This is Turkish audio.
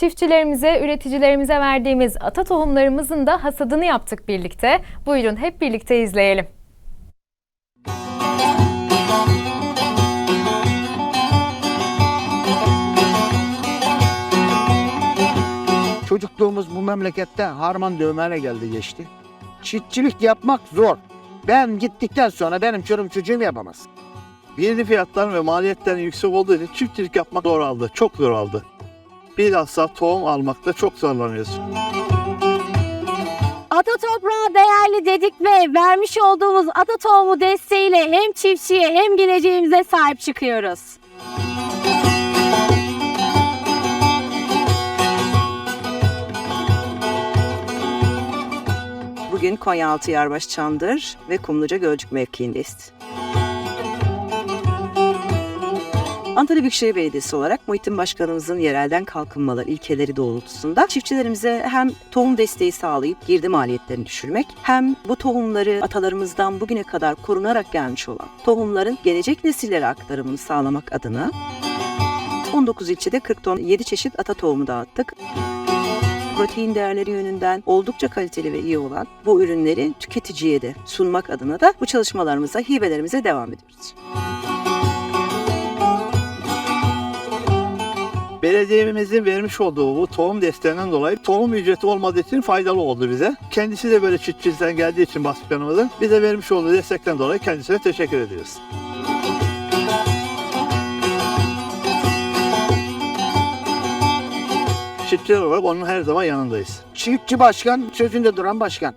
Çiftçilerimize, üreticilerimize verdiğimiz ata tohumlarımızın da hasadını yaptık birlikte. Buyurun hep birlikte izleyelim. Çocukluğumuz bu memlekette harman dövmeyle geldi geçti. Çiftçilik yapmak zor. Ben gittikten sonra benim çorum çocuğum yapamaz. Yeni fiyatlar ve maliyetlerin yüksek olduğu için çiftçilik yapmak zor aldı. Çok zor aldı. Bilhassa tohum almakta çok zorlanıyoruz. Ata toprağı değerli dedik ve vermiş olduğumuz ata tohumu desteğiyle hem çiftçiye hem geleceğimize sahip çıkıyoruz. Bugün Konyaaltı Yarbaş Çandır ve Kumluca Gölcük mevkiindeyiz. Antalya Büyükşehir Belediyesi olarak Muhittin Başkanımızın yerelden kalkınmalar ilkeleri doğrultusunda çiftçilerimize hem tohum desteği sağlayıp girdi maliyetlerini düşürmek hem bu tohumları atalarımızdan bugüne kadar korunarak gelmiş olan tohumların gelecek nesillere aktarımını sağlamak adına 19 ilçede 40 ton 7 çeşit ata tohumu dağıttık protein değerleri yönünden oldukça kaliteli ve iyi olan bu ürünleri tüketiciye de sunmak adına da bu çalışmalarımıza, hibelerimize devam ediyoruz. Belediyemizin vermiş olduğu bu tohum desteğinden dolayı tohum ücreti olmadığı için faydalı oldu bize. Kendisi de böyle çiftçilikten geldiği için başkanımızın bize vermiş olduğu destekten dolayı kendisine teşekkür ediyoruz. Çiftçiler olarak onun her zaman yanındayız. Çiftçi başkan sözünde duran başkan.